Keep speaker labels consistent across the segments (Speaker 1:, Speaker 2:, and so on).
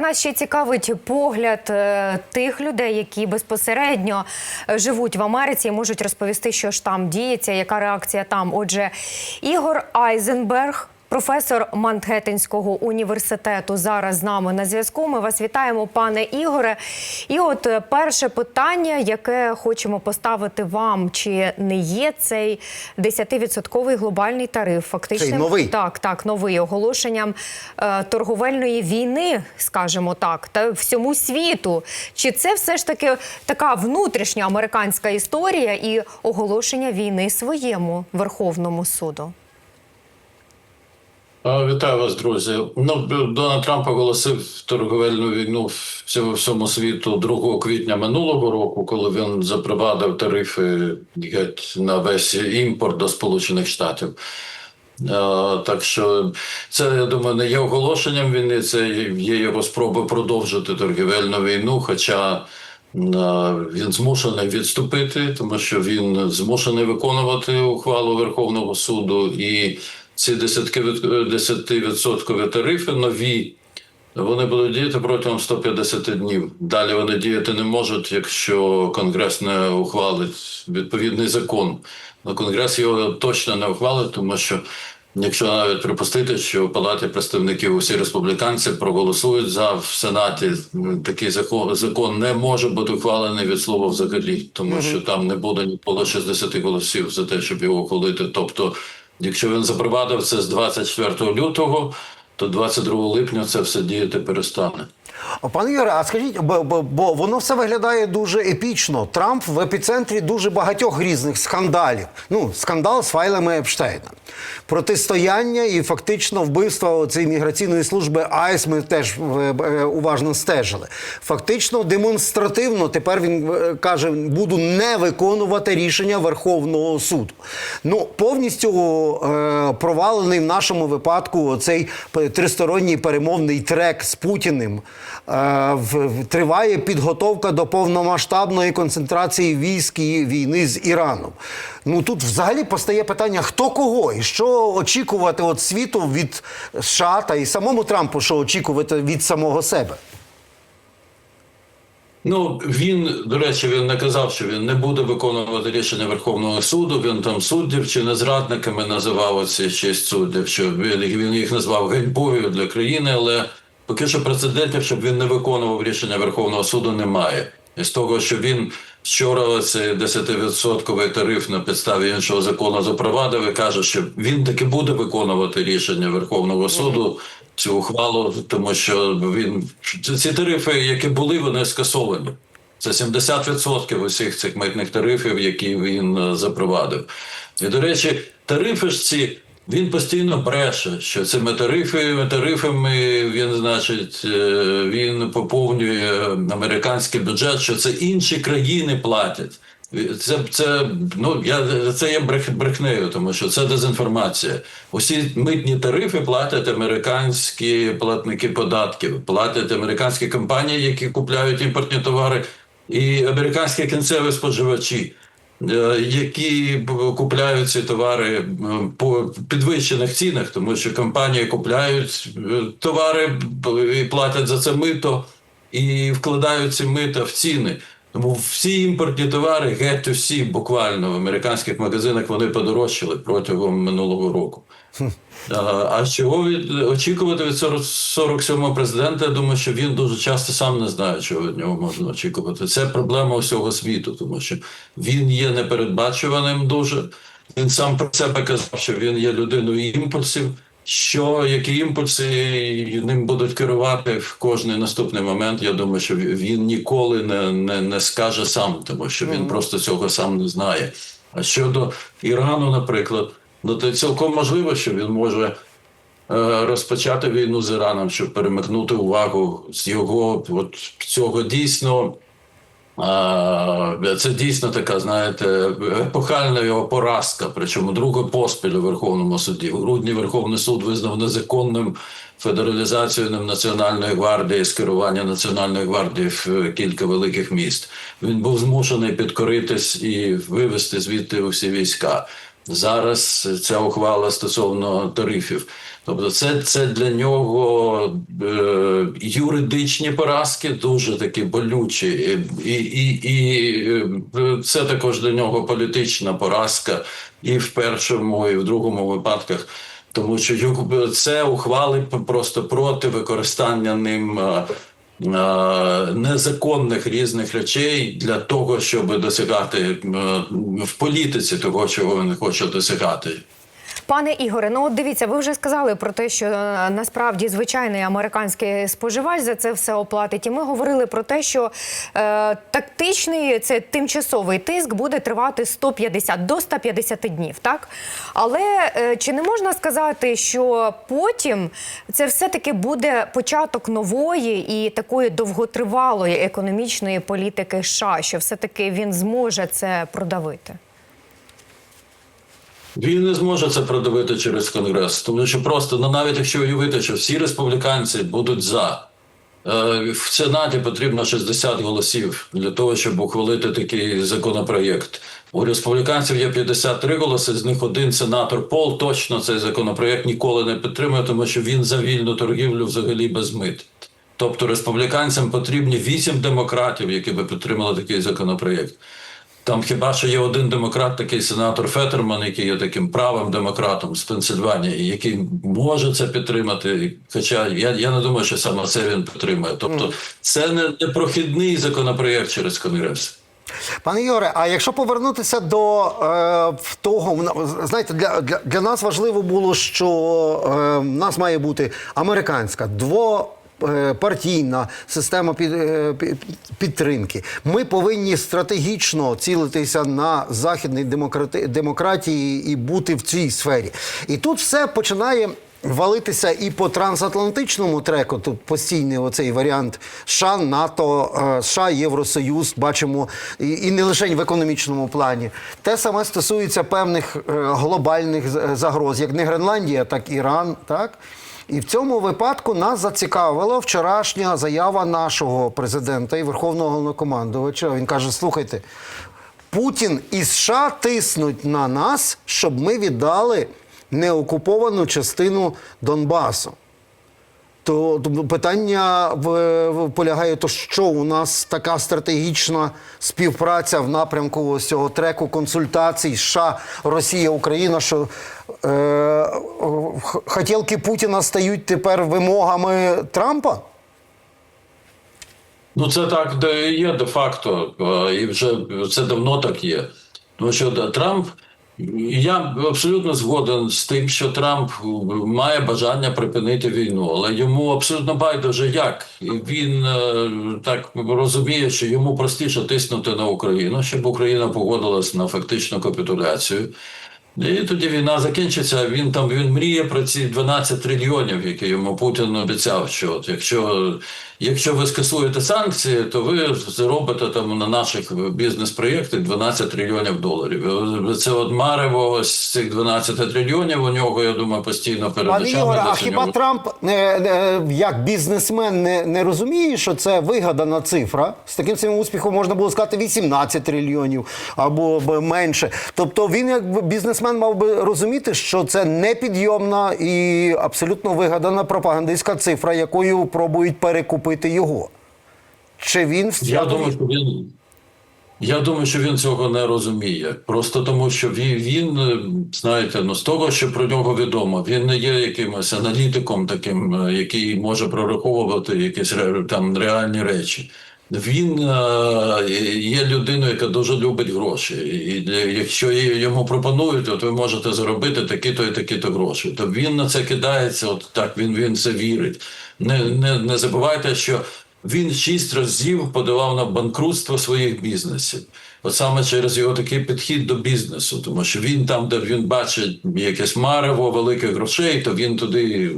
Speaker 1: Нас ще цікавить погляд е, тих людей, які безпосередньо е, живуть в Америці і можуть розповісти, що ж там діється, яка реакція там. Отже, Ігор Айзенберг. Професор Мангеттенського університету зараз з нами на зв'язку. Ми вас вітаємо, пане Ігоре. І от е, перше питання, яке хочемо поставити вам: чи не є цей 10-відсотковий глобальний тариф фактично
Speaker 2: новий?
Speaker 1: так, так, новий оголошенням е, торговельної війни, скажімо так, та всьому світу. Чи це все ж таки така внутрішня американська історія і оголошення війни своєму Верховному суду?
Speaker 3: Вітаю вас, друзі. Ну, Дональд Трамп оголосив торговельну війну всьому всьому світу 2 квітня минулого року, коли він запровадив тарифи на весь імпорт до Сполучених Штатів. Так що це, я думаю, не є оголошенням війни, це є його спроба продовжити торгівельну війну. Хоча він змушений відступити, тому що він змушений виконувати ухвалу Верховного суду і ці 10% тарифи нові. Вони будуть діяти протягом 150 днів. Далі вони діяти не можуть, якщо Конгрес не ухвалить відповідний закон. Ну, Конгрес його точно не ухвалить, тому що якщо навіть припустити, що в Палаті представників усі республіканці проголосують за в Сенаті, такий закон, закон не може бути ухвалений від слова взагалі, тому що там не буде ніколи 60 голосів за те, щоб його ухвалити. Тобто, якщо він запровадив це з 24 лютого, то 22 липня це все діяти перестане.
Speaker 2: Пане Юре, а скажіть, бо, бо, бо воно все виглядає дуже епічно. Трамп в епіцентрі дуже багатьох різних скандалів. Ну, скандал з файлами Епштейна. Протистояння і фактично вбивство цієї міграційної служби АЙС ми теж е, е, уважно стежили. Фактично, демонстративно тепер він е, каже: буду не виконувати рішення Верховного суду. Ну, повністю е, провалений в нашому випадку цей тристоронній перемовний трек з Путіним. Е, в- триває підготовка до повномасштабної концентрації військ і війни з Іраном. Ну тут взагалі постає питання, хто кого і що очікувати від світу від США та і самому Трампу, що очікувати від самого себе.
Speaker 3: Ну він до речі, він не казав, що він не буде виконувати рішення Верховного суду. Він там суддів чи не зрадниками називав оці шість суддів. Що він, їх назвав ганьбою для країни, але поки що прецедентів, щоб він не виконував рішення Верховного суду, немає. І з того, що він вчора цей 10% тариф на підставі іншого закону запровадив і каже, що він таки буде виконувати рішення Верховного суду. Цю ухвалу, тому що він ці тарифи, які були, вони скасовані. Це 70% усіх цих митних тарифів, які він е, запровадив. І до речі, тарифи ж ці він постійно бреше, що цими тарифами, тарифами він, значить, е, він поповнює американський бюджет, що це інші країни платять. Це, це, ну, я, це є брех, брехнею, тому що це дезінформація. Усі митні тарифи платять американські платники податків, платять американські компанії, які купляють імпортні товари, і американські кінцеві споживачі. Е, Які купляють ці товари е, по підвищених цінах, тому що компанії купляють е, товари і платять за це мито, і вкладають ці мита в ціни. Тому всі імпортні товари, геть усі буквально в американських магазинах вони подорожчали протягом минулого року. А, а чого від очікувати від 40 47-го президента? Я думаю, що він дуже часто сам не знає, чого від нього можна очікувати. Це проблема усього світу, тому що він є непередбачуваним дуже. Він сам про себе казав, що він є людиною імпульсів. Що які імпульси ним будуть керувати в кожний наступний момент? Я думаю, що він ніколи не, не, не скаже сам, тому що він просто цього сам не знає. А щодо Ірану, наприклад, ну то цілком можливо, що він може е, розпочати війну з Іраном, щоб перемикнути увагу з його от цього дійсно. Це дійсно така, знаєте, епохальна його поразка, причому друга поспіль у Верховному суді. У грудні Верховний суд визнав незаконним федералізацію Національної гвардії, скерування Національної гвардії в кілька великих міст. Він був змушений підкоритись і вивести звідти усі війська. Зараз ця ухвала стосовно тарифів. Тобто, це, це для нього е, юридичні поразки, дуже такі болючі, і, і, і е, це також для нього політична поразка і в першому, і в другому випадках. Тому що це ухвали просто проти використання ним е, незаконних різних речей для того, щоб досягати е, в політиці того, чого вони хочуть досягати.
Speaker 1: Пане Ігоре, ну от дивіться, ви вже сказали про те, що е, насправді звичайний американський споживач за це все оплатить. І ми говорили про те, що е, тактичний це тимчасовий тиск буде тривати 150 до 150 днів, так? Але е, чи не можна сказати, що потім це все-таки буде початок нової і такої довготривалої економічної політики США, що все-таки він зможе це продавити?
Speaker 3: Він не зможе це продавити через конгрес, тому що просто ну навіть якщо уявити, що всі республіканці будуть за. е, В Сенаті потрібно 60 голосів для того, щоб ухвалити такий законопроєкт. У республіканців є 53 голоси, з них один сенатор Пол точно цей законопроєкт ніколи не підтримує, тому що він за вільну торгівлю взагалі без мит. Тобто республіканцям потрібні 8 демократів, які би підтримали такий законопроєкт. Там хіба що є один демократ, такий сенатор Фетерман, який є таким правим демократом з Пенсильванії, який може це підтримати. Хоча я, я не думаю, що саме це він підтримує. Тобто, це не, не прохідний законопроєкт через конгрес.
Speaker 2: Пане Юре, а якщо повернутися до е, того, знаєте, для, для, для нас важливо було, що е, в нас має бути американська дво. Е, Партійна система е, під- підтримки. Ми повинні стратегічно цілитися на демократи, демократії і бути в цій сфері. І тут все починає валитися і по трансатлантичному треку. Тут постійний оцей варіант США, НАТО, е, США, Євросоюз. Бачимо і, не лише в економічному плані. Те саме стосується певних глобальних загроз, як не Гренландія, так і Іран. Так. І в цьому випадку нас зацікавила вчорашня заява нашого президента і верховного головнокомандувача. Він каже: слухайте, Путін і США тиснуть на нас, щоб ми віддали неокуповану частину Донбасу. То, то питання в, полягає, то що у нас така стратегічна співпраця в напрямку ось цього треку консультацій США, Росія, Україна, що е, хотілки Путіна стають тепер вимогами Трампа?
Speaker 3: Ну, це так де є де-факто, е, і вже це давно так є. Тому що Трамп, я абсолютно згоден з тим, що Трамп має бажання припинити війну, але йому абсолютно байдуже як. Він е, так розуміє, що йому простіше тиснути на Україну, щоб Україна погодилась на фактичну капітуляцію. І тоді війна закінчиться. Він там він мріє про ці 12 трильйонів, які йому Путін обіцяв. Що от якщо, якщо ви скасуєте санкції, то ви заробите там на наших бізнес-проєктах 12 трильйонів доларів. Це от марево з цих 12 трильйонів. У нього я думаю постійно перед
Speaker 2: Пане
Speaker 3: очами.
Speaker 2: Ігоре, а хіба
Speaker 3: нього-
Speaker 2: Трамп не, не, як бізнесмен не, не розуміє, що це вигадана цифра? З таким самим успіхом можна було сказати 18 трильйонів або менше. Тобто він, як бізнесмен, мав би розуміти, що це непідйомна і абсолютно вигадана пропагандистська цифра, якою пробують перекупити його. Чи він
Speaker 3: Я думаю, що він. Я думаю, що він цього не розуміє. Просто тому, що він, він е, знаєте, ну з того, що про нього відомо, він не є якимось аналітиком, таким, е, який може прораховувати якісь там реальні речі. Він е, є людиною, яка дуже любить гроші. І якщо йому пропонують, от ви можете заробити такі-то і такі-то гроші. То він на це кидається, от так він, він це вірить. Не, не, не забувайте, що він шість разів подавав на банкрутство своїх бізнесів. От саме через його такий підхід до бізнесу, тому що він там, де він бачить якесь марево великих грошей, то він туди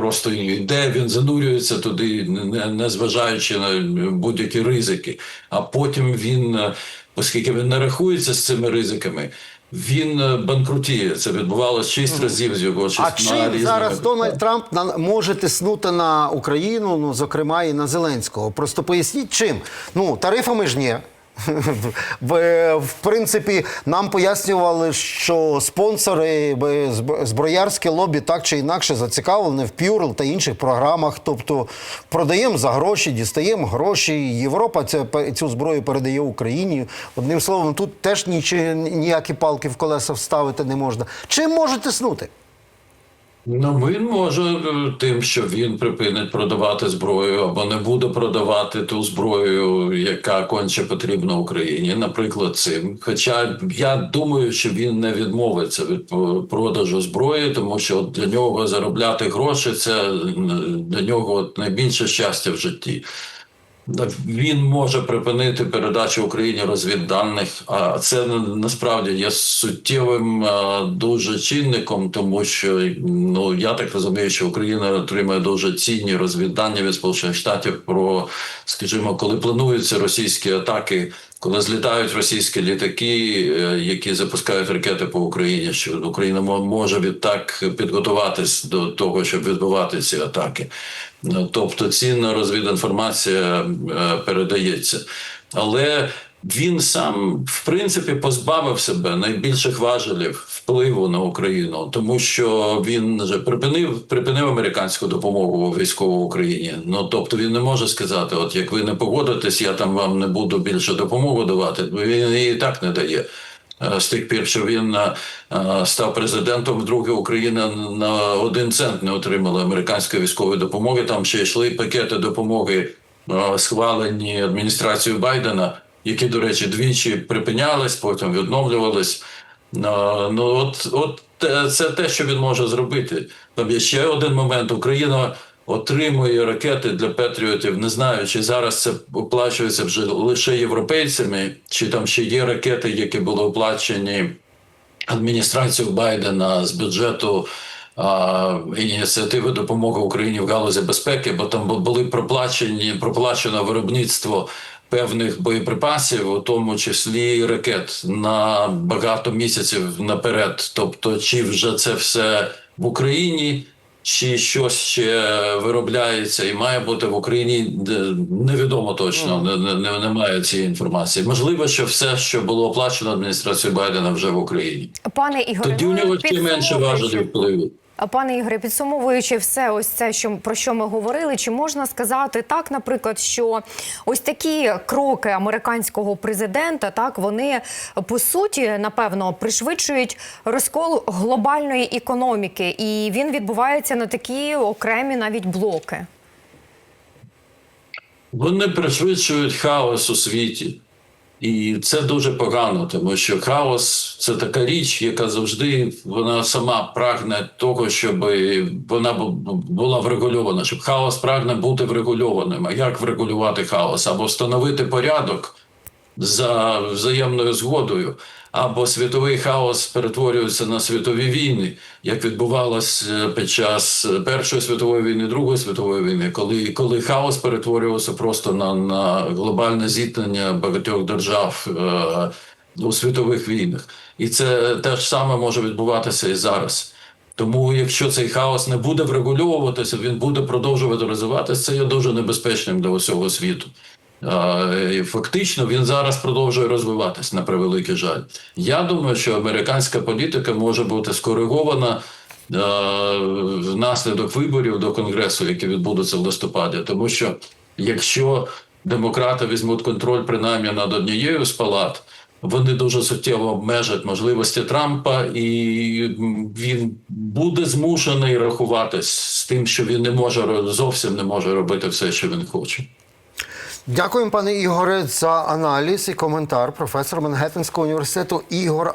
Speaker 3: просто йде, він занурюється туди, не, не зважаючи на будь-які ризики. А потім він, е, оскільки він не рахується з цими ризиками, він е, банкрутіє. Це відбувалося шість разів з його
Speaker 2: А чим зараз Дональд Трамп може тиснути на Україну, ну зокрема і на Зеленського? Просто поясніть чим. Ну тарифами ж ні. В, в принципі, нам пояснювали, що спонсори зб- зброярське лобі так чи інакше зацікавлені в Пюрл та інших програмах. Тобто продаємо за гроші, дістаємо гроші. Європа цю зброю передає Україні. Одним словом, тут теж ніякі палки в колеса вставити не можна. Чим можете снути?
Speaker 3: Ну, він може е, тим, що він припинить продавати зброю або не буде продавати ту зброю, яка конче потрібна Україні, наприклад, цим. Хоча я думаю, що він не відмовиться від продажу зброї, тому що для нього заробляти гроші це для нього найбільше щастя в житті. Він може припинити передачу Україні розвідданих, а це на- насправді є суттєвим дуже чинником, тому що ну я так розумію, що Україна отримує дуже цінні розвіддання від Сполучених Штатів про, скажімо, коли плануються російські атаки. Коли злітають російські літаки, е, які запускають ракети по Україні, що Україна мо- може відтак підготуватись до того, щоб відбувати ці атаки. Ну, Тобто цінна розвідінформація е, передається. Але він сам, в принципі, позбавив себе найбільших важелів впливу на Україну, тому що він же припинив припинив американську допомогу військову Україні. Ну тобто він не може сказати: от як ви не погодитесь, я там вам не буду більше допомогу давати. Він її так не дає. Е, З тих пір, що він е, став президентом, вдруге Україна на один цент не отримала американської військової допомоги. Там ще йшли пакети допомоги, е, схвалені адміністрацією Байдена, які, до речі, двічі припинялись, потім відновлювались. Ну от, от це те, що він може зробити. Там є ще один момент. Україна отримує ракети для Петріотів. Не знаю, чи зараз це оплачується вже лише європейцями, чи там ще є ракети, які були оплачені адміністрацією Байдена з бюджету. Ініціативи допомоги Україні в галузі безпеки, бо там були проплачені проплачено виробництво певних боєприпасів, у тому числі ракет на багато місяців наперед. Тобто, чи вже це все в Україні, чи щось ще виробляється і має бути в Україні, невідомо точно, не, не, не- немає цієї інформації. Можливо, що все, що було оплачено адміністрацією Байдена, вже в Україні.
Speaker 1: Пане Ігоре,
Speaker 3: Тоді у
Speaker 1: ну,
Speaker 3: нього ще менше важелів впливу.
Speaker 1: Пане Ігоре, підсумовуючи все, ось це, що про що ми говорили, чи можна сказати так, наприклад, що ось такі кроки американського президента, так вони по суті напевно пришвидшують розкол глобальної економіки, і він відбувається на такі окремі навіть блоки.
Speaker 3: Вони пришвидшують хаос у світі. І це дуже погано, тому що хаос це така річ, яка завжди вона сама прагне того, щоб вона була врегульована, щоб хаос прагне бути врегульованим. А як врегулювати хаос? Або встановити порядок за взаємною згодою, або світовий хаос перетворюється на світові війни, як відбувалось е, під час Першої світової війни, Другої світової війни, коли, коли хаос перетворювався просто на, на глобальне зіткнення багатьох держав е, у світових війнах. І це те ж саме може відбуватися і зараз. Тому, якщо цей хаос не буде врегульовуватися, він буде продовжувати розвиватися, це є дуже небезпечним для усього світу. Фактично він зараз продовжує розвиватись на превеликий жаль. Я думаю, що американська політика може бути скоригована внаслідок виборів до конгресу, які відбудуться в листопаді, тому що якщо демократи візьмуть контроль принаймні над однією з палат. Вони дуже суттєво обмежать можливості Трампа, і він буде змушений рахуватись з тим, що він не може зовсім не може робити все, що він хоче.
Speaker 2: Дякуємо, пане Ігоре, за аналіз і коментар. Професор Мангеттенського університету Ігор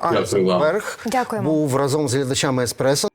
Speaker 1: Дякуємо.
Speaker 2: був разом з глядачами Еспресо.